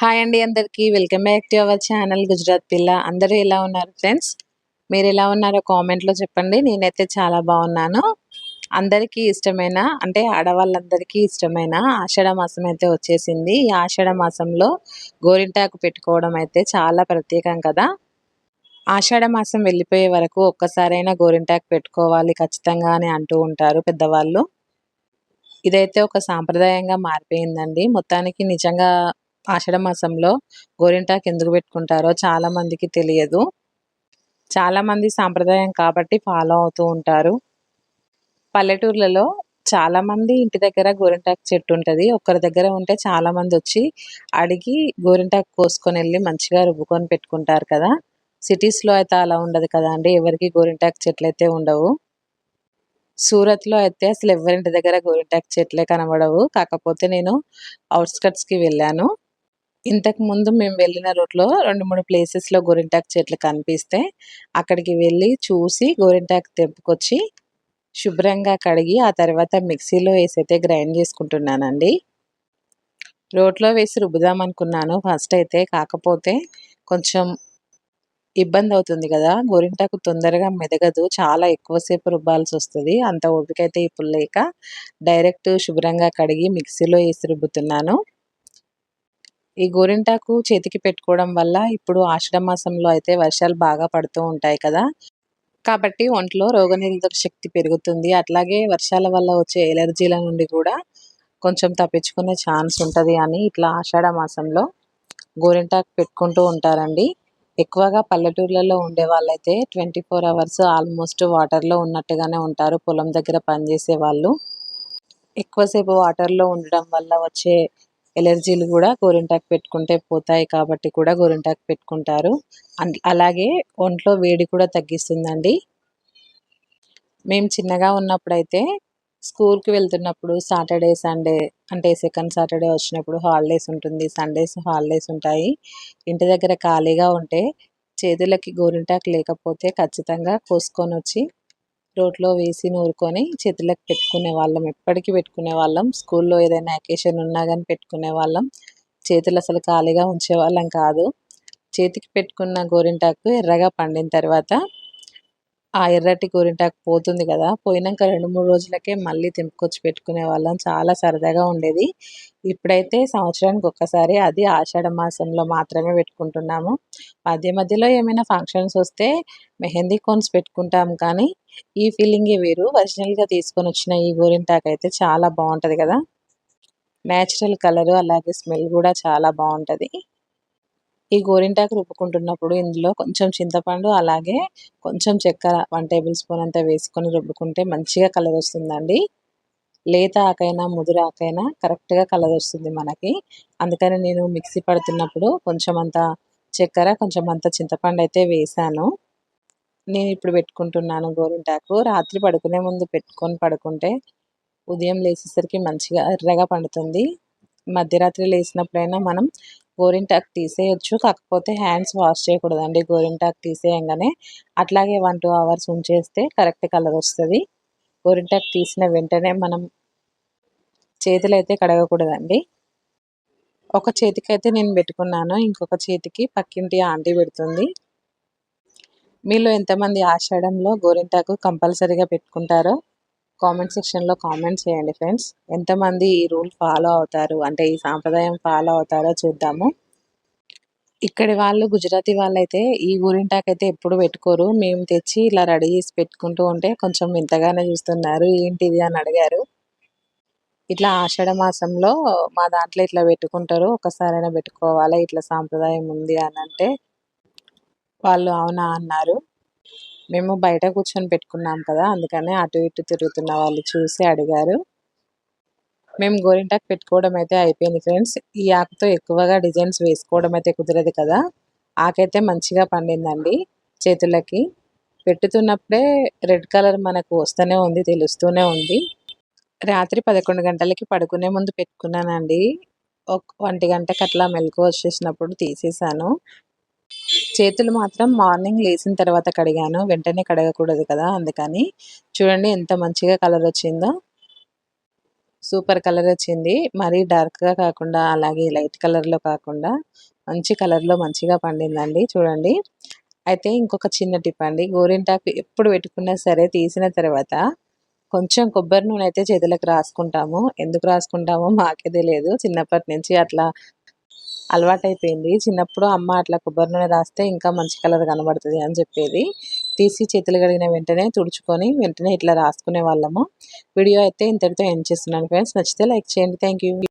Hi అండి అందరికీ. Welcome back to our channel Gujarat పిల్ల అందరూ ఎలా ఉన్నారు ఫ్రెండ్స్ మీరు ఎలా ఉన్నారో కామెంట్లో చెప్పండి. నేనైతే చాలా బాగున్నాను. అందరికీ ఇష్టమైన అంటే ఆడవాళ్ళందరికీ ఇష్టమైన ఆషాఢ మాసం అయితే వచ్చేసింది. ఈ ఆషాఢ మాసంలో గోరింటాకు పెట్టుకోవడం అయితే చాలా ప్రత్యేకం కదా. ఆషాఢ మాసం వెళ్ళిపోయే వరకు ఒక్కసారైనా గోరింటాకు పెట్టుకోవాలి ఖచ్చితంగా అని అంటూ ఉంటారు పెద్దవాళ్ళు. ఇదైతే ఒక సాంప్రదాయంగా మారిపోయిందండి. మొత్తానికి నిజంగా ఆషాఢ మాసంలో గోరింటాకు ఎందుకు పెట్టుకుంటారో చాలా మందికి తెలియదు. చాలా మంది సాంప్రదాయం కాబట్టి ఫాలో అవుతూ ఉంటారు. పల్లెటూర్లలో చాలా మంది ఇంటి దగ్గర గోరింటాకు చెట్టు ఉంటుంది. ఒకరి దగ్గర ఉంటే చాలా మంది వచ్చి అడిగి గోరింటాకు కోసుకొని వెళ్ళి మంచిగా రుబ్బుకొని పెట్టుకుంటారు కదా. సిటీస్లో అయితే అలా ఉండదు కదా అండి. ఎవరికి గోరింటాకు చెట్లు అయితే ఉండవు. సూరత్లో అయితే అసలు ఎవరింటి దగ్గర గోరింటాకు చెట్లే కనబడవు. కాకపోతే నేను అవుట్స్కట్స్కి వెళ్ళాను. ఇంతకు ముందు మేము వెళ్ళిన రూట్లో రెండు మూడు ప్లేసెస్లో గోరింటాకు చెట్లు కనిపిస్తే అక్కడికి వెళ్ళి చూసి గోరింటాకు తెంపుకొచ్చి శుభ్రంగా కడిగి ఆ తర్వాత మిక్సీలో వేసి అయితే గ్రైండ్ చేసుకుంటున్నానండి. రోట్లో వేసి రుబ్బుదాం అనుకున్నాను. ఫస్ట్ అయితే కాకపోతే కొంచెం ఇబ్బంది అవుతుంది కదా. గోరింటాకు తొందరగా మెదగదు. చాలా ఎక్కువసేపు రుబ్బాల్సి వస్తుంది. అంత ఓపికైతే ఇప్పుడు లేక డైరెక్ట్ శుభ్రంగా కడిగి మిక్సీలో వేసి రుబ్బుతున్నాను. ఈ గోరింటాకు చేతికి పెట్టుకోవడం వల్ల ఇప్పుడు ఆషాఢ మాసంలో అయితే వర్షాలు బాగా పడుతూ ఉంటాయి కదా. కాబట్టి ఒంట్లో రోగనిరోధక శక్తి పెరుగుతుంది. అట్లాగే వర్షాల వల్ల వచ్చే ఎలర్జీల నుండి కూడా కొంచెం తప్పించుకునే ఛాన్స్ ఉంటుంది అని ఇట్లా ఆషాఢ మాసంలో గోరింటాకు పెట్టుకుంటూ ఉంటారండి. ఎక్కువగా పల్లెటూర్లలో ఉండే వాళ్ళైతే ట్వంటీ ఫోర్ అవర్స్ ఆల్మోస్ట్ వాటర్లో ఉన్నట్టుగానే ఉంటారు. పొలం దగ్గర పనిచేసే వాళ్ళు. ఎక్కువసేపు వాటర్లో ఉండడం వల్ల వచ్చే ఎలర్జీలు కూడా గోరింటాకు పెట్టుకుంటే పోతాయి కాబట్టి కూడా గోరింటాకు పెట్టుకుంటారు. అలాగే ఒంట్లో వేడి కూడా తగ్గిస్తుందండి. మేము చిన్నగా ఉన్నప్పుడైతే స్కూల్కి వెళ్తున్నప్పుడు సాటర్డే సండే అంటే సెకండ్ సాటర్డే వచ్చినప్పుడు హాలిడేస్ ఉంటుంది. సండేస్ హాలిడేస్ ఉంటాయి. ఇంటి దగ్గర ఖాళీగా ఉంటే చేతులకి గోరింటాకు లేకపోతే ఖచ్చితంగా కోసుకొని వచ్చి రోట్లో వేసి నూరుకొని చేతులకు పెట్టుకునే వాళ్ళం. ఎప్పటికీ పెట్టుకునే వాళ్ళం. స్కూల్లో ఏదైనా అకేషన్ ఉన్నా కానీ పెట్టుకునే వాళ్ళం. చేతులు అసలు ఖాళీగా ఉంచేవాళ్ళం కాదు. చేతికి పెట్టుకున్న గోరింటాకు ఎర్రగా పండిన తర్వాత ఆ ఎర్రటి గోరింటాకు పోతుంది కదా. పోయినాక రెండు మూడు రోజులకే మళ్ళీ తెంపుకొచ్చి పెట్టుకునే వాళ్ళం. చాలా సరదాగా ఉండేది. ఇప్పుడైతే సంవత్సరానికి ఒక్కసారి అది ఆషాఢ మాసంలో మాత్రమే పెట్టుకుంటున్నాము. మధ్య మధ్యలో ఏమైనా ఫంక్షన్స్ వస్తే మెహందీ కోన్స్ పెట్టుకుంటాం కానీ ఈ ఫీలింగే వేరు. ఒరిజినల్గా తీసుకొని వచ్చిన ఈ గోరింటాకు అయితే చాలా బాగుంటుంది కదా. న్యాచురల్ కలరు అలాగే స్మెల్ కూడా చాలా బాగుంటుంది. ఈ గోరింటాకు రుబ్బుకుంటున్నప్పుడు ఇందులో కొంచెం చింతపండు అలాగే కొంచెం చక్కెర వన్ టేబుల్ స్పూన్ అంతా వేసుకొని రుబ్బుకుంటే మంచిగా కలర్ వస్తుందండి. లేత ఆకైనా ముదురు ఆకైనా కరెక్ట్గా కలర్ వస్తుంది మనకి. అందుకని నేను మిక్సీ పడుతున్నప్పుడు కొంచెం అంత చక్కెర కొంచెం అంత చింతపండు అయితే వేసాను. నేను ఇప్పుడు పెట్టుకుంటున్నాను గోరింటాకు. రాత్రి పడుకునే ముందు పెట్టుకొని పడుకుంటే ఉదయం లేచేసరికి మంచిగా ఎర్రగా పండుతుంది. మధ్యరాత్రి లేచినప్పుడైనా మనం గోరింటాకు తీసేయచ్చు. కాకపోతే హ్యాండ్స్ వాష్ చేయకూడదండి. గోరింటాకు తీసేయంగానే అట్లాగే వన్ టూ అవర్స్ ఉంచేస్తే కరెక్ట్ కలర్ వస్తుంది. గోరింటాకు తీసిన వెంటనే మనం చేతులు అయితే కడగకూడదండి. ఒక చేతికి అయితే నేను పెట్టుకున్నాను. ఇంకొక చేతికి పక్కింటి ఆంటీ పెడుతుంది. మీలో ఎంతమంది ఆషాఢంలో గోరింటాకు కంపల్సరీగా పెట్టుకుంటారో కామెంట్ సెక్షన్లో కామెంట్ చేయండి ఫ్రెండ్స్. ఎంతమంది ఈ రూల్ ఫాలో అవుతారు? అంటే ఈ సాంప్రదాయం ఫాలో అవుతారో చూద్దాము. ఇక్కడి వాళ్ళు గుజరాతీ వాళ్ళైతే ఈ అయితే ఎప్పుడు పెట్టుకోరు. మేము తెచ్చి ఇలా రెడీ చేసి పెట్టుకుంటూ ఉంటే కొంచెం వింతగానే చూస్తున్నారు. ఏంటిది అని అడిగారు. ఇట్లా ఆషాఢ మాసంలో మా దాంట్లో ఇట్లా పెట్టుకుంటారు. ఒకసారైనా పెట్టుకోవాలి? ఇట్లా సాంప్రదాయం ఉంది అని అంటే వాళ్ళు అవునా అన్నారు. మేము బయట కూర్చొని పెట్టుకున్నాం కదా అందుకనే అటు ఇటు తిరుగుతున్న వాళ్ళు చూసి అడిగారు. మేము గోరింటాకు పెట్టుకోవడం అయితే అయిపోయింది ఫ్రెండ్స్. ఈ ఆకుతో ఎక్కువగా డిజైన్స్ వేసుకోవడం అయితే కుదరదు కదా. ఆకైతే మంచిగా పండిందండి చేతులకి. పెట్టుతున్నప్పుడే రెడ్ కలర్ మనకు వస్తూనే ఉంది తెలుస్తూనే ఉంది. రాత్రి పదకొండు గంటలకి పడుకునే ముందు పెట్టుకున్నానండి. ఒక ఒంటి గంటకి అట్లా మెలకు వచ్చేసినప్పుడు తీసేసాను చేతులు మాత్రం మార్నింగ్ లేచిన తర్వాత కడిగాను. వెంటనే కడగకూడదు కదా అందుకని. చూడండి ఎంత మంచిగా కలర్ వచ్చిందో. సూపర్ కలర్ వచ్చింది. మరీ డార్క్గా కాకుండా అలాగే లైట్ కలర్లో కాకుండా మంచి కలర్లో మంచిగా పండిందండి. చూడండి. అయితే ఇంకొక చిన్న టిప్ అండి. గోరింటాకు ఎప్పుడు పెట్టుకున్నా సరే తీసిన తర్వాత కొంచెం కొబ్బరి నూనె అయితే చేతులకు రాసుకుంటాము. ఎందుకు రాసుకుంటామో మాకే తెలియదు. చిన్నప్పటి నుంచి అట్లా అలవాటైపోయింది. చిన్నప్పుడు అమ్మ అట్లా కొబ్బరి నూనె రాస్తే ఇంకా మంచి కలర్ కనబడుతుంది అని చెప్పేది. తీసి చేతులు కడిగిన వెంటనే తుడుచుకొని వెంటనే ఇట్లా రాసుకునే వాళ్ళము. వీడియో అయితే ఇంతటితో ఎండ్ చేస్తున్నాను ఫ్రెండ్స్. నచ్చితే లైక్ చేయండి. Thank you.